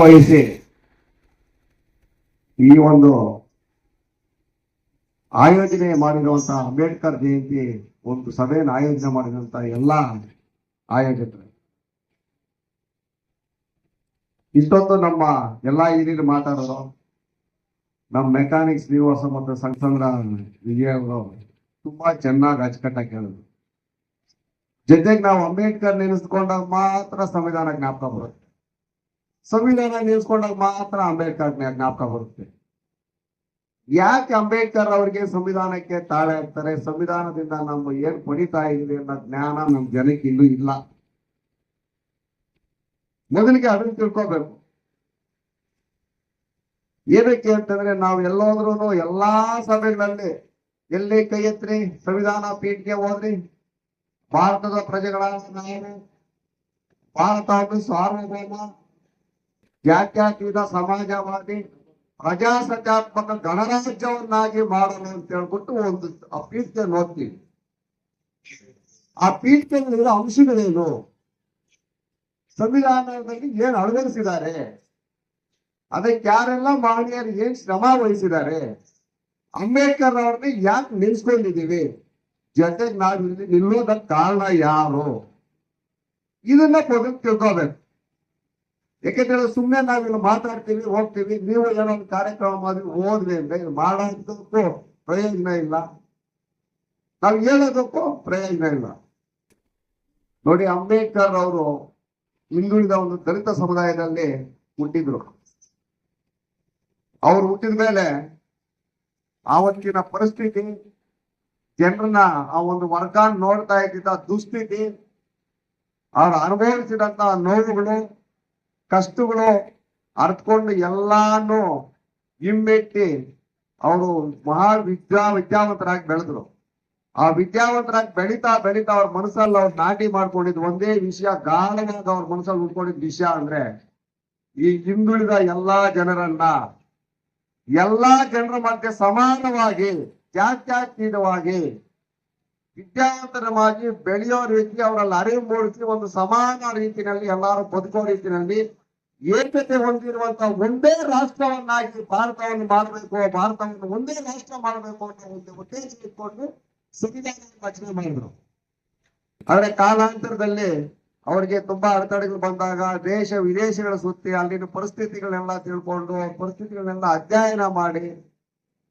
ವಹಿಸಿ ಈ ಒಂದು ಆಯೋಜನೆ ಮಾಡಿರುವಂತಹ ಅಂಬೇಡ್ಕರ್ ಜಯಂತಿ ಒಂದು ಸಭೆಯನ್ನು ಆಯೋಜನೆ ಮಾಡಿದಂತ ಎಲ್ಲ ಆಯೋಜಕರು. ಇಷ್ಟೊಂದು ನಮ್ಮ ಎಲ್ಲ ಹಿರಿಯರು ಮಾತಾಡೋರು, ನಮ್ಮ ಮೆಕ್ಯಾನಿಕ್ಸ್ ಶ್ರೀನಿವಾಸ ಮತ್ತು ಸಂಸಂದ್ರ ವಿಜಯ ಅವರು ತುಂಬಾ ಚೆನ್ನಾಗಿ ಅಚ್ಚುಕಟ್ಟಾಗಿ ಕೇಳಿದ್ರು. ಜೊತೆಗೆ ನಾವು ಅಂಬೇಡ್ಕರ್ ನೆನೆಸ್ಕೊಂಡಾಗ ಮಾತ್ರ ಸಂವಿಧಾನ ಜ್ಞಾಪಕ ಬರುತ್ತೆ. ಸಂವಿಧಾನ ನಿಲ್ಸ್ಕೊಂಡಾಗ ಮಾತ್ರ ಅಂಬೇಡ್ಕರ್ ಜ್ಞಾ- ಜ್ಞಾಪಕ ಬರುತ್ತೆ. ಯಾಕೆ ಅಂಬೇಡ್ಕರ್ ಅವರಿಗೆ ಸಂವಿಧಾನಕ್ಕೆ ತಾಳೆ ಆಗ್ತಾರೆ ಸಂವಿಧಾನದಿಂದ ನಮ್ಮ ಏನ್ ಪಡಿತಾ ಇದೀವಿ ಅನ್ನೋ ಜ್ಞಾನ ನಮ್ ಜನಕ್ಕೆ ಇನ್ನೂ ಇಲ್ಲ. ಮೊದಲಿಗೆ ಅದನ್ನ ತಿಳ್ಕೊಬೇಕು. ಏನಕ್ಕೆ ಅಂತಂದ್ರೆ ನಾವು ಎಲ್ಲೋದ್ರೂ ಎಲ್ಲಾ ಸಭೆಗಳಲ್ಲಿ ಎಲ್ಲಿ ಕೈ ಎತ್ರಿ? ಸಂವಿಧಾನ ಪೀಠಕ್ಕೆ ಹೋದ್ರಿ? ಭಾರತದ ಪ್ರಜೆಗಳ ಭಾರತ ಸಾರ್ವಭೌಮ ಜಾತ್ಯತೀತ ಸಮಾಜವಾದಿ ಪ್ರಜಾಸತ್ತಾತ್ಮಕ ಗಣರಾಜ್ಯವನ್ನಾಗಿ ಮಾಡಲು ಅಂತ ಹೇಳ್ಬಿಟ್ಟು ಒಂದು ಆ ಪೀಠ ನೋಡ್ತೀವಿ. ಆ ಪೀಠದಲ್ಲಿರೋ ಅಂಶಗಳೇನು? ಸಂವಿಧಾನದಲ್ಲಿ ಏನ್ ಅಳವಡಿಸಿದ್ದಾರೆ? ಅದಕ್ಕೆ ಯಾರೆಲ್ಲ ಮಹನೀಯರು ಏನ್ ಶ್ರಮ ವಹಿಸಿದ್ದಾರೆ? ಅಂಬೇಡ್ಕರ್ ಅವ್ರನ್ನ ಯಾಕೆ ನಿಲ್ಸ್ಕೊಂಡಿದ್ದೀವಿ? ಜೊತೆಗೆ ನಾವು ಇಲ್ಲಿ ನಿಲ್ಲೋದಕ್ಕೆ ಕಾರಣ ಯಾರು? ಇದನ್ನ ಪದಕ್ಕೆ ತಿಳ್ಕೋಬೇಕು. ಯಾಕೆಂದ್ರೆ ಸುಮ್ಮನೆ ನಾವಿಲ್ಲಿ ಮಾತಾಡ್ತೀವಿ, ಹೋಗ್ತೀವಿ, ನೀವು ಏನೋ ಒಂದು ಕಾರ್ಯಕ್ರಮ ಮಾಡಿ ಹೋದ್ವಿ ಅಂದ್ರೆ ಇದು ಮಾಡೋದಕ್ಕೂ ಪ್ರಯೋಜನ ಇಲ್ಲ. ನಾವು ಹೇಳೋದಕ್ಕೂ ಪ್ರಯೋಜನ ಇಲ್ಲ. ನೋಡಿ, ಅಂಬೇಡ್ಕರ್ ಅವರು ಹಿಂದುಳಿದ ಒಂದು ದಲಿತ ಸಮುದಾಯದಲ್ಲಿ ಹುಟ್ಟಿದ್ರು. ಅವ್ರು ಹುಟ್ಟಿದ ಮೇಲೆ ಆವತ್ತಿನ ಪರಿಸ್ಥಿತಿ, ಜನರನ್ನ ಆ ಒಂದು ವರ್ಗ ನೋಡ್ತಾ ಇದ್ದಿದ್ದ ದುಸ್ಥಿತಿ, ಅವ್ರು ಅನುಭವಿಸಿದಂತ ನೋವುಗಳು ಕಷ್ಟಗಳು ಅರ್ಥಕೊಂಡು ಎಲ್ಲಾನು ಹಿಮ್ಮೆಟ್ಟಿ ಅವರು ಮಹಾ ವಿದ್ಯಾ ವಿದ್ಯಾವಂತರಾಗಿ ಬೆಳೆದ್ರು. ಆ ವಿದ್ಯಾವಂತರಾಗಿ ಬೆಳೀತಾ ಬೆಳೀತಾ ಅವ್ರ ಮನಸ್ಸಲ್ಲಿ ಅವ್ರು ನಾಟಿ ಮಾಡ್ಕೊಂಡಿದ್ದು ಒಂದೇ ವಿಷಯ ಗಾಢವಾಗಿ ಅವ್ರ ಮನಸ್ಸಲ್ಲಿ ಉಳ್ಕೊಂಡಿದ್ದ ವಿಷಯ ಅಂದ್ರೆ ಈ ಹಿಂದುಳಿದ ಎಲ್ಲಾ ಜನರನ್ನ, ಎಲ್ಲಾ ಜನರ ಮಧ್ಯೆ ಸಮಾನವಾಗಿ ಜಾತ್ಯಾತೀತವಾಗಿ ವಿದ್ಯಾವಂತರವಾಗಿ ಬೆಳೆಯೋ ರೀತಿ, ಅವರಲ್ಲಿ ಅರಿವು ಮೂಡಿಸಿ ಒಂದು ಸಮಾನ ರೀತಿಯಲ್ಲಿ ಎಲ್ಲರೂ ಬದುಕೋ ರೀತಿಯಲ್ಲಿ ಏಕತೆ ಹೊಂದಿರುವಂತಹ ಒಂದೇ ರಾಷ್ಟ್ರವನ್ನಾಗಿ ಭಾರತವನ್ನು ಮಾಡಬೇಕು, ಭಾರತವನ್ನು ಒಂದೇ ರಾಷ್ಟ್ರ ಮಾಡಬೇಕು ಅನ್ನೋ ಒಂದು ಉದ್ದೇಶ ಇಟ್ಕೊಂಡು ಸಂವಿಧಾನ ರಚನೆ ಮಾಡಿದ್ರು. ಆದ್ರೆ ಕಾಲಾಂತರದಲ್ಲಿ ಅವರಿಗೆ ತುಂಬಾ ಅಡೆತಡೆಗಳು ಬಂದಾಗ ದೇಶ ವಿದೇಶಗಳ ಸುತ್ತಿ ಅಲ್ಲಿನ ಪರಿಸ್ಥಿತಿಗಳನ್ನೆಲ್ಲ ತಿಳ್ಕೊಂಡು ಪರಿಸ್ಥಿತಿಗಳನ್ನೆಲ್ಲ ಅಧ್ಯಯನ ಮಾಡಿ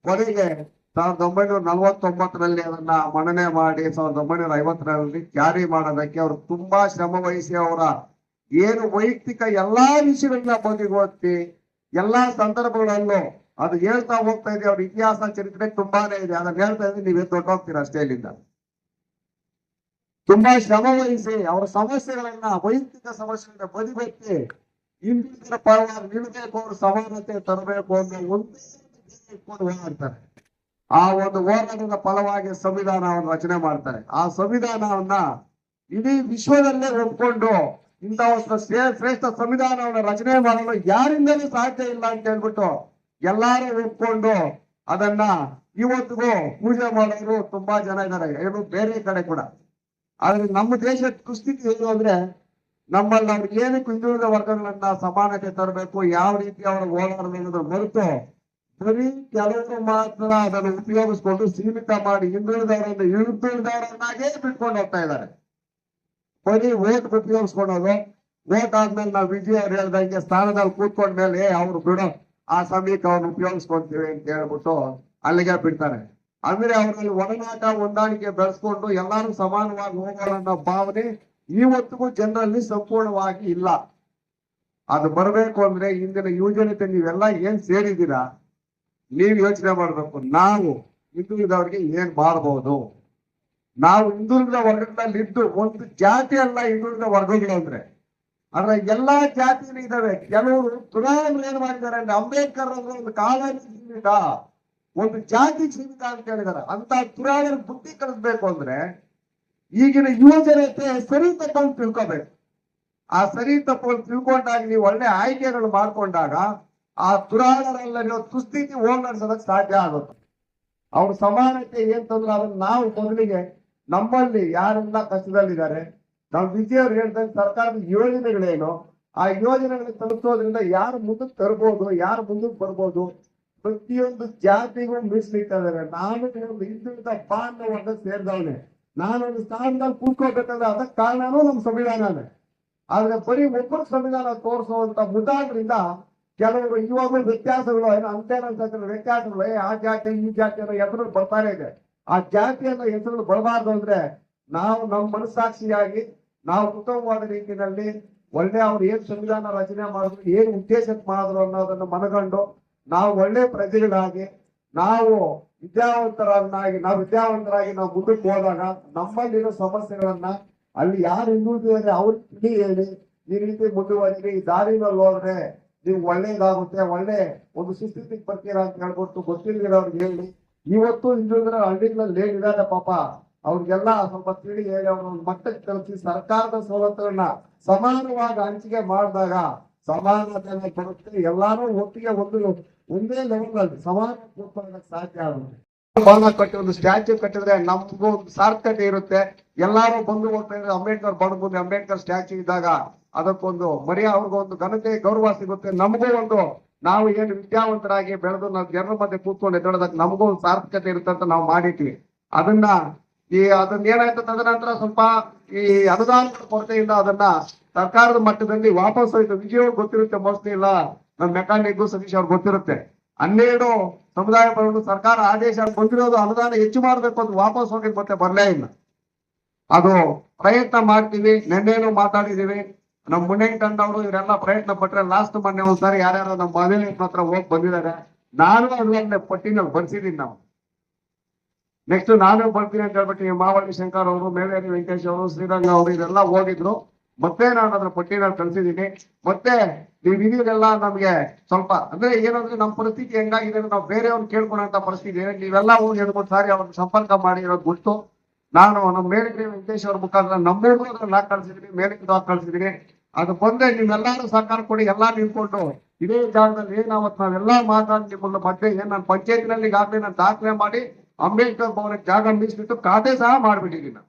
ಕೊನೆಗೆ ಸಾವಿರದ ಒಂಬೈನೂರ ನಲವತ್ತೊಂಬತ್ತರಲ್ಲಿ ಅದನ್ನ ಮನ್ನಣೆ ಮಾಡಿ ಸಾವಿರದ ಒಂಬೈನೂರ ಐವತ್ತರಲ್ಲಿ ಜಾರಿ ಮಾಡೋದಕ್ಕೆ ಅವರು ತುಂಬಾ ಶ್ರಮ ವಹಿಸಿ ಅವರ ಏನು ವೈಯಕ್ತಿಕ ಎಲ್ಲಾ ವಿಷಯಗಳನ್ನ ಬದಿಗೊತ್ತಿ ಎಲ್ಲಾ ಸಂದರ್ಭಗಳಲ್ಲೂ ಅದು ಹೇಳ್ತಾ ಹೋಗ್ತಾ ಇದೆ, ಅವ್ರ ಇತಿಹಾಸ, ಚರಿತ್ರೆ ತುಂಬಾನೇ ಇದೆ. ಅದನ್ನ ಹೇಳ್ತಾ ಇದ್ರೆ ನೀವೇ ಹೋಗ್ತೀರಾ ಅಷ್ಟೇ ಇಲ್ಲಿಂದ? ತುಂಬಾ ಶ್ರಮ ವಹಿಸಿ, ಅವರ ಸಮಸ್ಯೆಗಳನ್ನ, ವೈಯಕ್ತಿಕ ಸಮಸ್ಯೆಗಳನ್ನ ಬದಿಗೊತ್ತಿ, ಹಿಂದುಳಿದರ ಪರವಾಗಿ ನಿಲ್ಬೇಕು, ಅವ್ರ ಸಮಾನತೆ ತರಬೇಕು ಅನ್ನೋ ಒಂದೇ ಹೋಗ್ತಾರೆ ಆ ಒಂದು ಹೋರಾಟದ ಫಲವಾಗಿ ಸಂವಿಧಾನವನ್ನು ರಚನೆ ಮಾಡ್ತಾರೆ. ಆ ಸಂವಿಧಾನವನ್ನ ಇಡೀ ವಿಶ್ವದಲ್ಲೇ ಒಪ್ಕೊಂಡು ಒಂದು ಶ್ರೇಷ್ಠ ಸಂವಿಧಾನವನ್ನು ರಚನೆ ಮಾಡಲು ಯಾರಿಂದಲೂ ಸಾಧ್ಯ ಇಲ್ಲ ಅಂತ ಹೇಳ್ಬಿಟ್ಟು ಎಲ್ಲಾರು ಒಪ್ಕೊಂಡು ಅದನ್ನ ಇವತ್ತಿಗೂ ಪೂಜೆ ಮಾಡೋರು ತುಂಬಾ ಜನ ಇದ್ದಾರೆ. ಏನು ಬೇರೆ ಕಡೆ ಕೂಡ. ಆದ್ರೆ ನಮ್ಮ ದೇಶದ ಕುಸ್ತಿತಿ ಏನು ಅಂದ್ರೆ ನಮ್ಮಲ್ಲಿ ಅವ್ರಿಗೆ ಏನಕ್ಕೆ ಹಿಂದುಳಿದ ವರ್ಗಗಳನ್ನ ಸಮಾನತೆ ತರಬೇಕು, ಯಾವ ರೀತಿ ಅವರ ಹೋರಾಡಬೇಕು ಮರೆತು ಬರೀ ಕೆಲವರು ಮಾತ್ರ ಅದನ್ನು ಉಪಯೋಗಿಸ್ಕೊಂಡು ಸೀಮಿತ ಮಾಡಿ ಹಿಂದುಳಿದವರನ್ನು ಹಿಂದುಳಿದವರನ್ನಾಗೇ ಬಿಟ್ಕೊಂಡು ಹೋಗ್ತಾ ಇದ್ದಾರೆ. ಬರೀ ಓಟ್ ಉಪಯೋಗಿಸ್ಕೊಳೋದು ಓಟ್ ಆದ್ಮೇಲೆ ನಾವು ವಿಜಯ ಹೇಳ್ದಂಗೆ ಸ್ಥಾನದಲ್ಲಿ ಕೂತ್ಕೊಂಡ್ಮೇಲೆ ಅವ್ರು ಬಿಡೋ, ಆ ಸಮಯಕ್ಕೆ ಅವ್ರು ಉಪಯೋಗಿಸ್ಕೊಂತೀವಿ ಅಂತ ಹೇಳ್ಬಿಟ್ಟು ಅಲ್ಲಿಗೆ ಬಿಡ್ತಾರೆ. ಅಂದ್ರೆ ಅವರಲ್ಲಿ ಒಡನಾಟ, ಹೊಂದಾಣಿಕೆ ಬೆಳೆಸ್ಕೊಂಡು ಎಲ್ಲಾರು ಸಮಾನವಾಗಿ ಹೋಗೋಣ ಅನ್ನೋ ಭಾವನೆ ಇವತ್ತಿಗೂ ಜನರಲ್ಲಿ ಸಂಪೂರ್ಣವಾಗಿ ಇಲ್ಲ. ಅದು ಬರಬೇಕು ಅಂದ್ರೆ ಇಂದಿನ ಯುವಜನತೆ, ನೀವೆಲ್ಲ ಏನ್ ಸೇರಿದ್ದೀರಾ? ನೀವು ಯೋಚನೆ ಮಾಡಬೇಕು. ನಾವು ಹಿಂದುಳಿದವ್ರಿಗೆ ಏನ್ ಮಾಡಬಹುದು ನಾವು ಹಿಂದುಳಿದ ವರ್ಗದಲ್ಲಿ ಇದ್ದು ಒಂದು ಜಾತಿ ಅಲ್ಲ ಹಿಂದುಳಿದ ವರ್ಗಗಳು ಅಂದ್ರೆ. ಆದ್ರೆ ಎಲ್ಲಾ ಜಾತಿಗಳು ಇದಾವೆ ಕೆಲವರು ತುರಾಮ್ ಏನ್ ಮಾಡಿದ್ದಾರೆ ಅಂದ್ರೆ ಅಂಬೇಡ್ಕರ್ ಅವರು ಒಂದು ಕಾಲನಿ ಜೀವಿತ, ಒಂದು ಜಾತಿ ಜೀವಿತ ಅಂತ ಹೇಳಿದ್ದಾರೆ. ಅಂತ ತುರಾಳರ ಬುದ್ಧಿ ಕಲಿಸ್ಬೇಕು ಅಂದ್ರೆ ಈಗಿನ ಯುವ ಜನತೆ ಸರಿ ತಪ್ಪನ್ನು ತಿಳ್ಕೋಬೇಕು. ಆ ಸರಿ ತಪ್ಪನ್ನು ತಿಳ್ಕೊಂಡಾಗ ನೀವು ಒಳ್ಳೆ ಆಯ್ಕೆಗಳು ಮಾಡ್ಕೊಂಡಾಗ ಆ ತುರಾಣರಲ್ಲಿರೋ ತುಸ್ಥಿತಿ ಹೋಗ್ಲಾಡ್ಸೋದಕ್ಕೆ ಸಾಧ್ಯ ಆಗುತ್ತೆ. ಅವ್ರ ಸಮಾನತೆ ಏನ್ ತಂದ್ರೆ ಅದನ್ನ ನಾವು ಮೊದಲಿಗೆ ನಮ್ಮಲ್ಲಿ ಯಾರೆಲ್ಲ ಕಷ್ಟದಲ್ಲಿದ್ದಾರೆ, ನಾವು ವಿಜಯವ್ರು ಹೇಳ್ದಂಗೆ ಸರ್ಕಾರದ ಯೋಜನೆಗಳೇನು, ಆ ಯೋಜನೆಗಳನ್ನ ತಲುಪಿಸೋದ್ರಿಂದ ಯಾರು ಮುಂದಕ್ಕೆ ತರ್ಬೋದು, ಯಾರು ಮುಂದಕ್ಕೆ ಬರ್ಬೋದು, ಪ್ರತಿಯೊಂದು ಜಾತಿಗೂ ಮೀಸಲಿಟ್ಟಿದ್ದಾರೆ ನಾನು ಒಂದು ಹಿಂದುಳಿದ ಬಾಂಧ ವರ್ಗ ಸೇರಿದವನೇ ನಾನೊಂದು ಸ್ಥಾನದಲ್ಲಿ ಕೂತ್ಕೋಬೇಕಂದ್ರೆ ಅದಕ್ಕೆ ಕಾರಣನೂ ನಮ್ಮ ಸಂವಿಧಾನನೇ. ಆದ್ರೆ ಬರೀ ಒಬ್ಬರು ಸಂವಿಧಾನ ತೋರಿಸುವಂತ ಮುದಾದ್ರಿಂದ ಕೆಲವರು ಇವಾಗಲೂ ವ್ಯತ್ಯಾಸಗಳು, ಏನು ಅಂತೇನಂತ ವ್ಯತ್ಯಾಸಗಳು ಆ ಜಾತಿ, ಈ ಜಾತಿ ಅನ್ನೋ ಬರ್ತಾನೆ ಇದೆ. ಆ ಜಾತಿ ಅನ್ನೋ ಹೆಸರು ಬರಬಾರ್ದು ಅಂದ್ರೆ ನಾವು ನಮ್ಮ ಮನಸ್ಸಾಕ್ಷಿಯಾಗಿ, ನಾವು ಉತ್ತಮವಾದ ರೀತಿಯಲ್ಲಿ ಒಳ್ಳೆ ಅವ್ರು ಏನ್ ಸಂವಿಧಾನ ರಚನೆ ಮಾಡಿದ್ರು, ಏನ್ ಉದ್ದೇಶಕ್ಕೆ ಮಾಡಿದ್ರು ಅನ್ನೋದನ್ನ ಮನಗಂಡು ನಾವು ಒಳ್ಳೆ ಪ್ರಜೆಗಳಾಗಿ, ನಾವು ವಿದ್ಯಾವಂತರನ್ನಾಗಿ, ನಾವು ವಿದ್ಯಾವಂತರಾಗಿ ನಾವು ಮುಂದಕ್ಕೆ ಹೋದಾಗ ನಮ್ಮಲ್ಲಿರೋ ಸಮಸ್ಯೆಗಳನ್ನ ಅಲ್ಲಿ ಯಾರು ಹಿಂದುಳಿದಿದ್ದಾರೆ ಅವ್ರಿಗೆ ತಿಳಿ ಹೇಳಿ, ಈ ರೀತಿ ಮುಂದುವರಿರಿ ಈ ದಾರಿನಲ್ಲಿ ಹೋದ್ರೆ ನೀವು ಒಳ್ಳೇದಾಗುತ್ತೆ, ಒಳ್ಳೆ ಒಂದು ಸುಸ್ಥಿತಿಗೆ ಬರ್ತೀರಾ ಅಂತ ಹೇಳ್ಬಿಟ್ಟು ಗೊತ್ತಿಲ್ಲದಿರೋರ್ಗೆ ಹೇಳಿ ಇವತ್ತು ಹಿಂದುಳಿದ್ರ ಹಳ್ಳಿಗಳಲ್ಲಿ ಇದಾರೆ ಪಾಪ? ಅವ್ರಿಗೆಲ್ಲ ಸ್ವಲ್ಪ ತಿಳಿ ಹೇಳಿ ಅವ್ರ ಮಟ್ಟಕ್ಕೆ ತಲುಪಿಸಿ ಸರ್ಕಾರದ ಸವಲತ್ತುಗಳನ್ನ ಸಮಾನವಾಗಿ ಹಂಚಿಕೆ ಮಾಡಿದಾಗ ಸಮಾನತೆ ಕೊಡುತ್ತೆ ಎಲ್ಲಾರು ಒಟ್ಟಿಗೆ ಒಂದು, ಒಂದೇ ಲೆವೆಲ್ ಅಲ್ಲಿ ಸಮಾನ ಸಾಧ್ಯ ಆಗುತ್ತೆ. ಕಟ್ಟಿ ಒಂದು ಸ್ಟ್ಯಾಚ್ಯೂ ಕಟ್ಟಿದ್ರೆ ನಮ್ಗೂ ಒಂದು ಸಾರ್ಥಕತೆ ಇರುತ್ತೆ. ಎಲ್ಲಾರು ಬಂದು ಹೋಗ್ತಾ ಅಂಬೇಡ್ಕರ್ ಬಂದು ಅಂಬೇಡ್ಕರ್ ಸ್ಟ್ಯಾಚ್ಯೂ ಇದ್ದಾಗ ಅದಕ್ಕೊಂದು ಮರ್ಯಾ, ಅವ್ರಿಗೊಂದು ಘನತೆ, ಗೌರವ ಸಿಗುತ್ತೆ. ನಮಗೂ ಒಂದು ನಾವು ಏನು ವಿದ್ಯಾವಂತರಾಗಿ ಬೆಳೆದು ನಾವು ಜನರ ಮಧ್ಯೆ ಕೂತ್ಕೊಂಡು ಎದ್ದೇಳೋದಕ್ಕೆ ನಮಗೂ ಒಂದು ಸಾರ್ಥಕತೆ ಇರುತ್ತೆ ನಾವು ಮಾಡಿದ್ವಿ. ಅದನ್ನ ಈ ಅದನ್ನ ಏನಾಯ್ತು ತದನಂತರ ಸ್ವಲ್ಪ ಈ ಅನುದಾನದ ಕೊರತೆಯಿಂದ ಅದನ್ನ ಸರ್ಕಾರದ ಮಟ್ಟದಲ್ಲಿ ವಾಪಸ್ ಹೋಯ್ತು. ವಿಜಯ್ ಅವ್ರಿಗೆ ಗೊತ್ತಿರುತ್ತೆ ಮೋಸ್ಟ್ಲಿ ಇಲ್ಲ ನಮ್ಮ ಮೆಕ್ಯಾನಿಕ್ ಸತೀಶ್ ಅವ್ರಿಗೆ ಗೊತ್ತಿರುತ್ತೆ. ಹನ್ನೆರಡು ಸಮುದಾಯ ಬರೋದು ಸರ್ಕಾರ ಆದೇಶ ಬಂದಿರೋದು ಅನುದಾನ ಹೆಚ್ಚು ಮಾಡಬೇಕು ಅಂತ ವಾಪಸ್ ಹೋಗಿ ಮತ್ತೆ ಬರಲೇ ಇಲ್ಲ. ಅದು ಪ್ರಯತ್ನ ಮಾಡ್ತೀವಿ. ನಿನ್ನೇನು ಮಾತಾಡಿದೀವಿ ನಮ್ಮ ಮುನ್ನೆಂಗ್ ತಂಡವರು ಇವರೆಲ್ಲ ಪ್ರಯತ್ನ ಪಟ್ರೆ ಲಾಸ್ಟ್ ಮೊನ್ನೆ ಒಂದ್ಸಾರಿ ಯಾರ್ಯಾರು ನಮ್ಮ ಮಾದೇಲಿ ಹತ್ರ ಹೋಗಿ ಬಂದಿದ್ದಾರೆ ನಾನು ಅದನ್ನ ಪಟ್ಟಿನಲ್ಲಿ ಬರ್ಸಿದೀನಿ ನಾವು. ನೆಕ್ಸ್ಟ್ ನಾನು ಬರ್ತೀನಿ ಅಂತ ಹೇಳ್ಬಿಟ್ಟು ಮಾವಳ್ಳಿ ಶಂಕರ್ ಅವರು, ಮೇವೇರಿ ವೆಂಕಟೇಶ್ ಅವರು, ಶ್ರೀರಂಗ ಅವರು ಇದೆಲ್ಲ ಹೋಗಿದ್ರು. ಮತ್ತೆ ನಾನು ಅದ್ರ ಪಟ್ಟಿನ ಕಳ್ಸಿದೀನಿ. ಮತ್ತೆ ನೀವು ಇದೀರೆಲ್ಲ ನಮ್ಗೆ ಸ್ವಲ್ಪ ಅಂದ್ರೆ ಏನಂದ್ರೆ ನಮ್ಮ ಪರಿಸ್ಥಿತಿ ಹೆಂಗಾಗಿದೆ ನಾವು ಬೇರೆಯವ್ರು ಕೇಳ್ಕೊಳ್ಳೋಂತ ಪರಿಸ್ಥಿತಿ ನೀವೆಲ್ಲ ಹೋಗಿ ಎರಡು ಮೂರು ಸಾರಿ ಅವ್ರನ್ನ ಸಂಪರ್ಕ ಮಾಡಿರೋದು ಗೊತ್ತು ನಾನು ನಮ್ಮ ಮೇಲಿಗೆ ವೆಂಕಟೇಶ್ ಅವ್ರ ಮುಖಾಂತರ ನಮ್ಮೂರ್ಗೂ ಅದನ್ನ ನಾ ಕಳ್ಸಿದೀನಿ ಮೇಲಿಂದ ಹಾಕಿ ಕಳ್ಸಿದೀನಿ ಅದು ಬಂದ್ರೆ ನೀವೆಲ್ಲಾರು ಸಹಕಾರ ಕೊಡಿ, ಎಲ್ಲಾ ನಿಂತ್ಕೊಂಡು. ಇದೇ ಜಾಗದಲ್ಲಿ ಏನ್ ಅವತ್ತು ನಾವೆಲ್ಲಾ ಮಾತಾಡಿ ನಿಮ್ಮನ್ನ ಮತ್ತೆ ಏನ್ ನಾನು ಪಂಚಾಯತ್ನಲ್ಲಿ ಈಗಾಗಲೇ ನಾನು ದಾಖಲೆ ಮಾಡಿ ಅಂಬೇಡ್ಕರ್ ಭವನಕ್ಕೆ ಜಾಗ ಮೀಸಲಿಟ್ಟು ಖಾತೆ ಸಹ ಮಾಡ್ಬಿಟ್ಟಿದ್ದೀನಿ ನಾನು.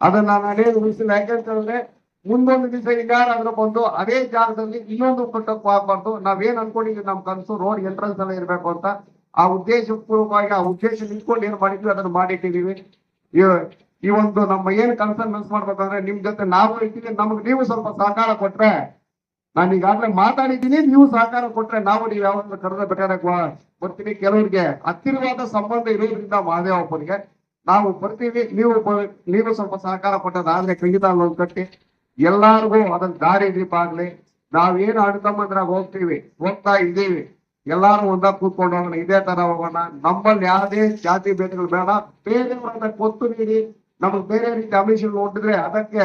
ಅದನ್ನ ನಾನೇನು ಉಳಿಸಿಲ್ಲ. ಯಾಕೆಂತಂದ್ರೆ ಮುಂದೊಂದು ದಿವಸ ಯಾರಾದ್ರೂ ಬಂದು ಅದೇ ಜಾಗದಲ್ಲಿ ಇನ್ನೊಂದು ಕಟ್ಟಕ್ಕೂ ಆಗ್ಬಾರ್ದು. ನಾವೇನ್ ಅನ್ಕೊಂಡಿದ್ವಿ, ನಮ್ ಕನಸು ರೋಡ್ ಎಂಟ್ರೆನ್ಸ್ ಎಲ್ಲ ಇರ್ಬೇಕು ಅಂತ. ಆ ಉದ್ದೇಶಪೂರ್ವಕವಾಗಿ, ಆ ಉದ್ದೇಶ ನಿಂತ್ಕೊಂಡು ಏನ್ ಮಾಡಿದ್ವಿ, ಅದನ್ನ ಮಾಡಿಟ್ಟಿದೀವಿ. ಈ- ಒಂದು ನಮ್ಮ ಏನ್ ಕನ್ಸರ್ನ್ ಮಿಸ್ ಮಾಡ್ಬೇಕಂದ್ರೆ ನಿಮ್ ಜೊತೆ ನಾವು ಇರ್ತೀವಿ ನಮ್ಗೆ ನೀವು ಸ್ವಲ್ಪ ಸಹಕಾರ ಕೊಟ್ರೆ, ನಾನು ಈಗಾಗಲೇ ಮಾತಾಡಿದ್ದೀನಿ, ನೀವು ಸಹಕಾರ ಕೊಟ್ರೆ ನಾವು ನೀವು ಯಾವಾಗ ಕರೆದ ಬೇಕಾದ್ರೆ ಬರ್ತೀನಿ. ಕೆಲವರಿಗೆ ಹತ್ತಿರವಾದ ಸಂಬಂಧ ಇರೋದ್ರಿಂದ ಮಹಾದೇವಪ್ಪನಿಗೆ ನಾವು ಬರ್ತೀವಿ, ನೀವು ನೀವು ಸ್ವಲ್ಪ ಸಹಕಾರ ಕೊಟ್ಟದಾದ್ರೆ ಖಂಡಿತ ಒಂದು ಕಟ್ಟಿ, ಎಲ್ಲಾರ್ಗು ಅದನ್ನ ದಾರಿ ದೀಪ ಆಗ್ಲಿ. ನಾವೇನು ಅಣ್ತಮ್ಮಂದ್ರಾಗ ಹೋಗ್ತೀವಿ, ಹೋಗ್ತಾ ಇದ್ದೀವಿ. ಎಲ್ಲಾರು ಒಂದಾಗ ಕೂತ್ಕೊಂಡು ಇದೇ ತರ ಹೋಗೋಣ. ನಮ್ಮಲ್ಲಿ ಯಾವುದೇ ಜಾತಿ ಭೇದಗಳು ಬೇಡ. ಬೇರೆಯವರನ್ನ ಕೊತ್ತು ನೀಡಿ, ನಮಗೆ ಬೇರೆ ರೀತಿ ಅಮಿಷನ್ ನೋಡಿದ್ರೆ ಅದಕ್ಕೆ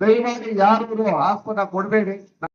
ದಯಮಾಡಿ ಯಾರು ಆಸ್ಪದ ಕೊಡಬೇಡಿ.